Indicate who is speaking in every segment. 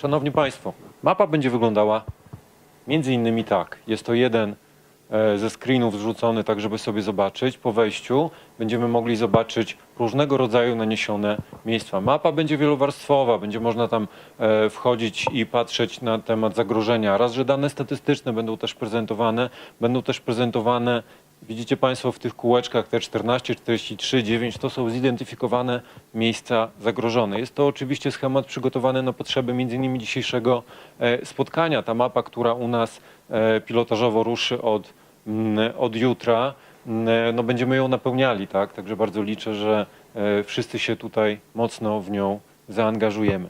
Speaker 1: Szanowni Państwo, mapa będzie wyglądała między innymi tak. Jest to jeden e, ze screenów wrzucony tak, żeby sobie zobaczyć. Po wejściu będziemy mogli zobaczyć różnego rodzaju naniesione miejsca. Mapa będzie wielowarstwowa, będzie można tam e, wchodzić i patrzeć na temat zagrożenia. Raz, że dane statystyczne będą też prezentowane, będą też prezentowane Widzicie Państwo w tych kółeczkach te 14, 43, 9 to są zidentyfikowane miejsca zagrożone. Jest to oczywiście schemat przygotowany na potrzeby innymi dzisiejszego e, spotkania. Ta mapa, która u nas e, pilotażowo ruszy od, mm, od jutra, mm, no będziemy ją napełniali, tak? Także bardzo liczę, że e, wszyscy się tutaj mocno w nią zaangażujemy.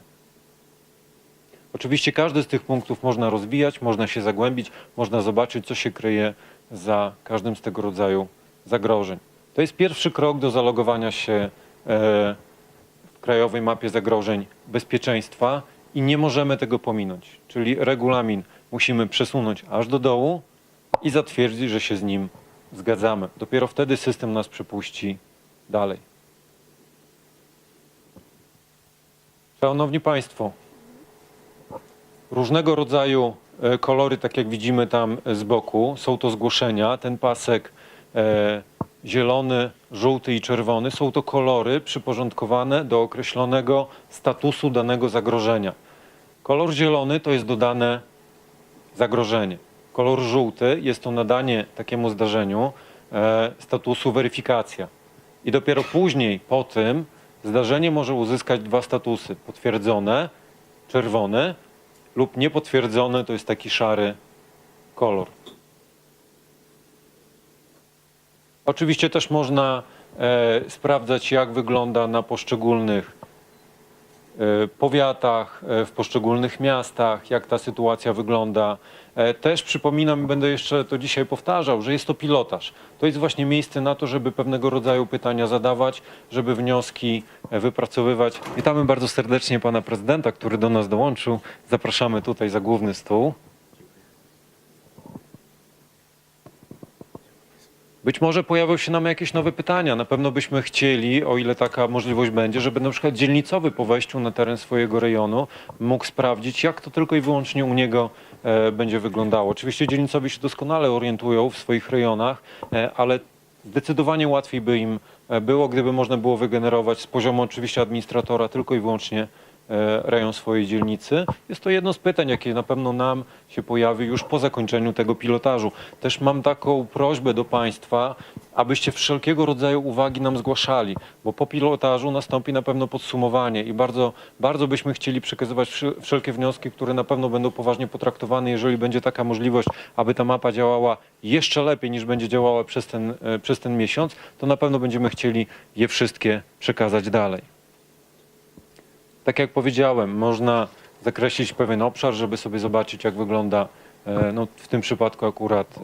Speaker 1: Oczywiście każdy z tych punktów można rozwijać, można się zagłębić, można zobaczyć, co się kryje za każdym z tego rodzaju zagrożeń. To jest pierwszy krok do zalogowania się e, w Krajowej Mapie Zagrożeń Bezpieczeństwa i nie możemy tego pominąć. Czyli regulamin musimy przesunąć aż do dołu i zatwierdzić, że się z nim zgadzamy. Dopiero wtedy system nas przepuści dalej. Szanowni Państwo, różnego rodzaju kolory, tak jak widzimy tam z boku, są to zgłoszenia. Ten pasek e, zielony, żółty i czerwony są to kolory przyporządkowane do określonego statusu danego zagrożenia. Kolor zielony to jest dodane zagrożenie. Kolor żółty jest to nadanie takiemu zdarzeniu e, statusu weryfikacja. I dopiero później, po tym, zdarzenie może uzyskać dwa statusy: potwierdzone, czerwony lub niepotwierdzone, to jest taki szary kolor. Oczywiście też można e, sprawdzać, jak wygląda na poszczególnych powiatach, e, w poszczególnych miastach, jak ta sytuacja wygląda. E, Też przypominam, będę jeszcze to dzisiaj powtarzał, że jest to pilotaż. To jest właśnie miejsce na to, żeby pewnego rodzaju pytania zadawać, żeby wnioski e, wypracowywać. Witamy bardzo serdecznie pana prezydenta, który do nas dołączył. Zapraszamy tutaj za główny stół. Być może pojawią się nam jakieś nowe pytania. Na pewno byśmy chcieli, o ile taka możliwość będzie, żeby na przykład dzielnicowy po wejściu na teren swojego rejonu mógł sprawdzić, jak to tylko i wyłącznie u niego e, będzie wyglądało. Oczywiście dzielnicowi się doskonale orientują w swoich rejonach, e, ale zdecydowanie łatwiej by im e, było, gdyby można było wygenerować z poziomu oczywiście administratora tylko i wyłącznie rejon swojej dzielnicy. Jest to jedno z pytań, jakie na pewno nam się pojawi już po zakończeniu tego pilotażu. Też mam taką prośbę do Państwa, abyście wszelkiego rodzaju uwagi nam zgłaszali, bo po pilotażu nastąpi na pewno podsumowanie i bardzo, bardzo byśmy chcieli przekazywać wszelkie wnioski, które na pewno będą poważnie potraktowane, jeżeli będzie taka możliwość, aby ta mapa działała jeszcze lepiej niż będzie działała przez ten, e, przez ten miesiąc, to na pewno będziemy chcieli je wszystkie przekazać dalej. Tak jak powiedziałem, można zakreślić pewien obszar, żeby sobie zobaczyć, jak wygląda e, no, w tym przypadku akurat e,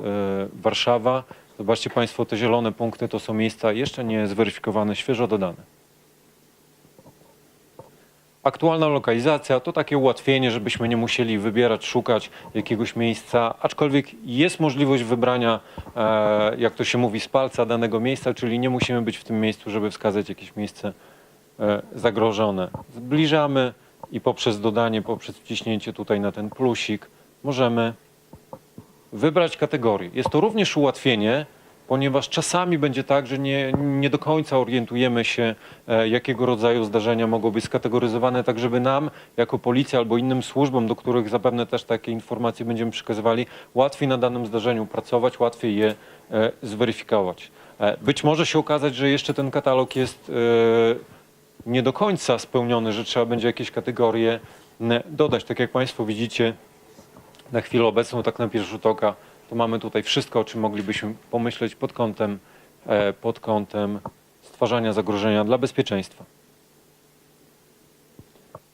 Speaker 1: Warszawa. Zobaczcie Państwo, te zielone punkty to są miejsca jeszcze nie zweryfikowane, świeżo dodane. Aktualna lokalizacja to takie ułatwienie, żebyśmy nie musieli wybierać, szukać jakiegoś miejsca, aczkolwiek jest możliwość wybrania, e, jak to się mówi, z palca danego miejsca, czyli nie musimy być w tym miejscu, żeby wskazać jakieś miejsce zagrożone. Zbliżamy i poprzez dodanie, poprzez wciśnięcie tutaj na ten plusik możemy wybrać kategorię. Jest to również ułatwienie, ponieważ czasami będzie tak, że nie, nie do końca orientujemy się, e, jakiego rodzaju zdarzenia mogą być skategoryzowane, tak żeby nam, jako policja albo innym służbom, do których zapewne też takie informacje będziemy przekazywali, łatwiej na danym zdarzeniu pracować, łatwiej je e, zweryfikować. E, Być może się okazać, że jeszcze ten katalog jest e, nie do końca spełniony, że trzeba będzie jakieś kategorie dodać. Tak jak Państwo widzicie, na chwilę obecną, tak na pierwszy rzut oka, to mamy tutaj wszystko, o czym moglibyśmy pomyśleć pod kątem, e, pod kątem stwarzania zagrożenia dla bezpieczeństwa.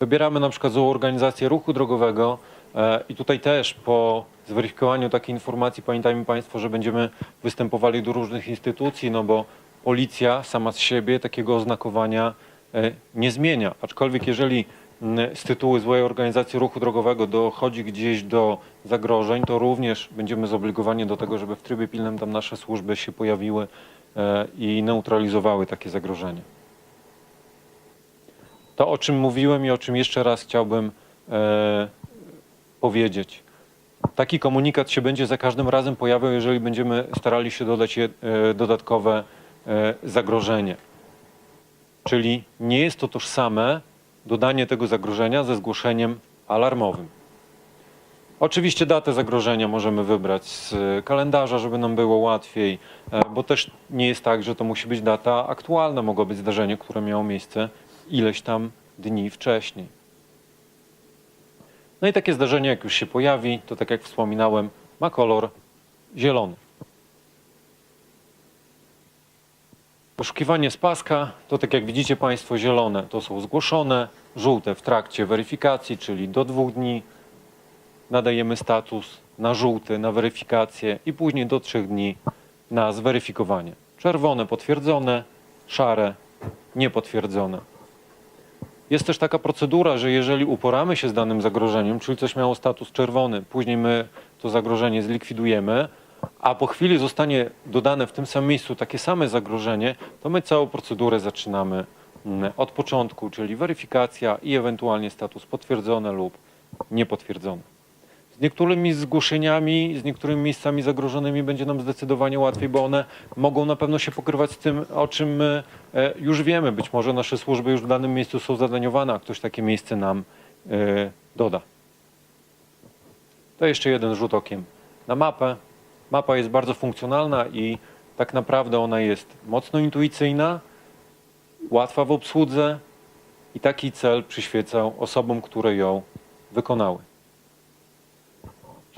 Speaker 1: Wybieramy na przykład złą organizację ruchu drogowego e, i tutaj też po zweryfikowaniu takiej informacji pamiętajmy Państwo, że będziemy występowali do różnych instytucji, no bo policja sama z siebie takiego oznakowania nie zmienia. Aczkolwiek jeżeli z tytułu złej organizacji ruchu drogowego dochodzi gdzieś do zagrożeń, to również będziemy zobligowani do tego, żeby w trybie pilnym tam nasze służby się pojawiły e, i neutralizowały takie zagrożenie. To, o czym mówiłem i o czym jeszcze raz chciałbym e, powiedzieć. Taki komunikat się będzie za każdym razem pojawiał, jeżeli będziemy starali się dodać e, dodatkowe e, zagrożenie. Czyli nie jest to tożsame dodanie tego zagrożenia ze zgłoszeniem alarmowym. Oczywiście datę zagrożenia możemy wybrać z kalendarza, żeby nam było łatwiej, e, bo też nie jest tak, że to musi być data aktualna. Mogło być zdarzenie, które miało miejsce ileś tam dni wcześniej. No i takie zdarzenie, jak już się pojawi, to tak jak wspominałem, ma kolor zielony. Poszukiwanie z paska to tak jak widzicie Państwo zielone to są zgłoszone, żółte w trakcie weryfikacji, czyli do dwóch dni nadajemy status na żółty, na weryfikację i później do trzech dni na zweryfikowanie. Czerwone potwierdzone, szare niepotwierdzone. Jest też taka procedura, że jeżeli uporamy się z danym zagrożeniem, czyli coś miało status czerwony, później my to zagrożenie zlikwidujemy, a po chwili zostanie dodane w tym samym miejscu takie same zagrożenie, to my całą procedurę zaczynamy mm, od początku, czyli weryfikacja i ewentualnie status potwierdzony lub niepotwierdzony. Z niektórymi zgłoszeniami, z niektórymi miejscami zagrożonymi będzie nam zdecydowanie łatwiej, bo one mogą na pewno się pokrywać z tym, o czym my e, już wiemy. Być może nasze służby już w danym miejscu są zadaniowane, a ktoś takie miejsce nam e, doda. To jeszcze jeden rzut okiem na mapę. Mapa jest bardzo funkcjonalna i tak naprawdę ona jest mocno intuicyjna, łatwa w obsłudze i taki cel przyświecał osobom, które ją wykonały.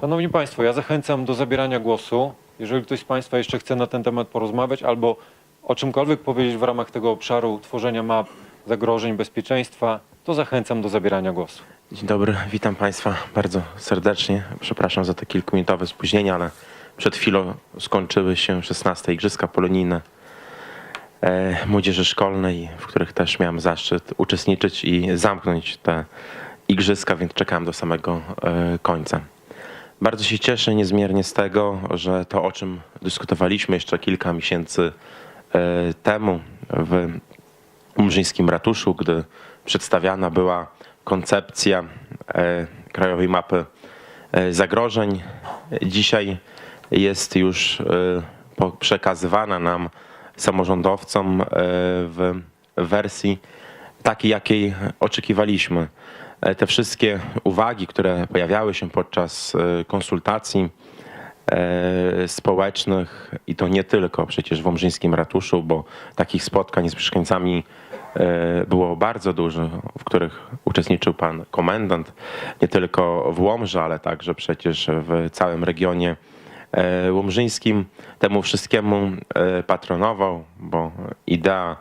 Speaker 1: Szanowni Państwo, ja zachęcam do zabierania głosu. Jeżeli ktoś z Państwa jeszcze chce na ten temat porozmawiać albo o czymkolwiek powiedzieć w ramach tego obszaru tworzenia map zagrożeń bezpieczeństwa, to zachęcam do zabierania głosu.
Speaker 2: Dzień dobry, witam Państwa bardzo serdecznie. Przepraszam za te kilkuminutowe spóźnienie, ale przed chwilą skończyły się 16 Igrzyska Polonijne e, Młodzieży Szkolnej, w których też miałem zaszczyt uczestniczyć i zamknąć te Igrzyska, więc czekałem do samego e, końca. Bardzo się cieszę niezmiernie z tego, że to, o czym dyskutowaliśmy jeszcze kilka miesięcy e, temu w Umrzyńskim Ratuszu, gdy przedstawiana była koncepcja Krajowej Mapy Zagrożeń. Dzisiaj jest już e, przekazywana nam samorządowcom e, w wersji takiej, jakiej oczekiwaliśmy. E, Te wszystkie uwagi, które pojawiały się podczas konsultacji, społecznych i to nie tylko przecież w Omrzyńskim Ratuszu, bo takich spotkań z mieszkańcami było bardzo dużo, w których uczestniczył pan komendant, nie tylko w Łomży, ale także przecież w całym regionie łomżyńskim. Temu wszystkiemu e, patronował, bo idea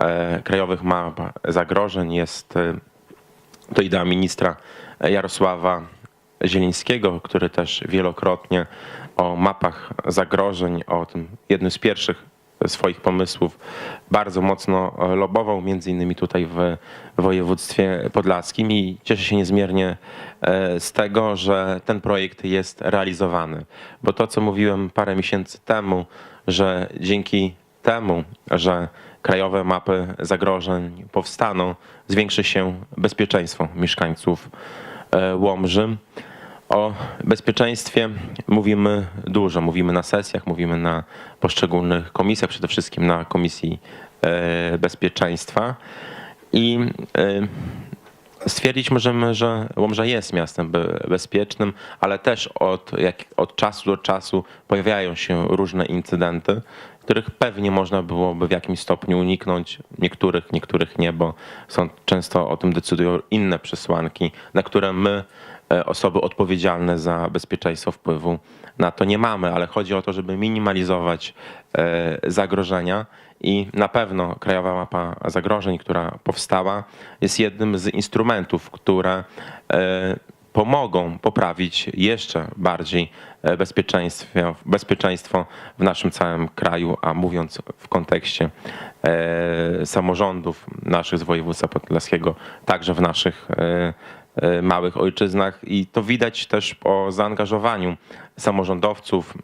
Speaker 2: e, krajowych map zagrożeń jest e, to idea ministra Jarosława Zielińskiego, który też wielokrotnie o mapach zagrożeń, o tym jednym z pierwszych swoich pomysłów bardzo mocno lobował, między innymi tutaj w województwie podlaskim i cieszę się niezmiernie e, z tego, że ten projekt jest realizowany. Bo to, co mówiłem parę miesięcy temu, że dzięki temu, że krajowe mapy zagrożeń powstaną, zwiększy się bezpieczeństwo mieszkańców e, Łomży. O bezpieczeństwie mówimy dużo. Mówimy na sesjach, mówimy na poszczególnych komisjach, przede wszystkim na Komisji e, Bezpieczeństwa. I e, stwierdzić możemy, że Łomża jest miastem be- bezpiecznym, ale też od, jak, od czasu do czasu pojawiają się różne incydenty, których pewnie można byłoby w jakimś stopniu uniknąć. Niektórych, niektórych nie, bo są często o tym decydują inne przesłanki, na które my, osoby odpowiedzialne za bezpieczeństwo wpływu na to nie mamy, ale chodzi o to, żeby minimalizować e, zagrożenia i na pewno Krajowa Mapa Zagrożeń, która powstała, jest jednym z instrumentów, które e, pomogą poprawić jeszcze bardziej e, bezpieczeństwo, bezpieczeństwo w naszym całym kraju, a mówiąc w kontekście e, samorządów naszych z województwa podlaskiego, także w naszych e, e, małych ojczyznach i to widać też po zaangażowaniu samorządowców,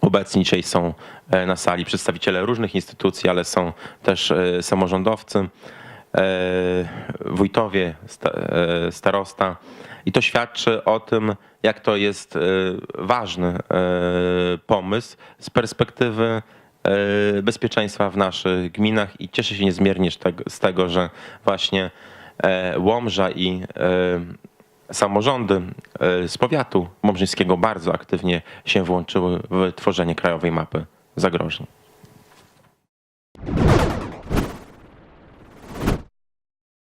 Speaker 2: Obecni dzisiaj są e, na sali przedstawiciele różnych instytucji, ale są też e, samorządowcy. e, wójtowie, sta, e, starosta. I to świadczy o tym, jak to jest e, ważny e, pomysł z perspektywy e, bezpieczeństwa w naszych gminach i cieszę się niezmiernie z tego, że właśnie e, Łomża i e, samorządy e, z powiatu łomżyńskiego bardzo aktywnie się włączyły w tworzenie krajowej mapy zagrożeń.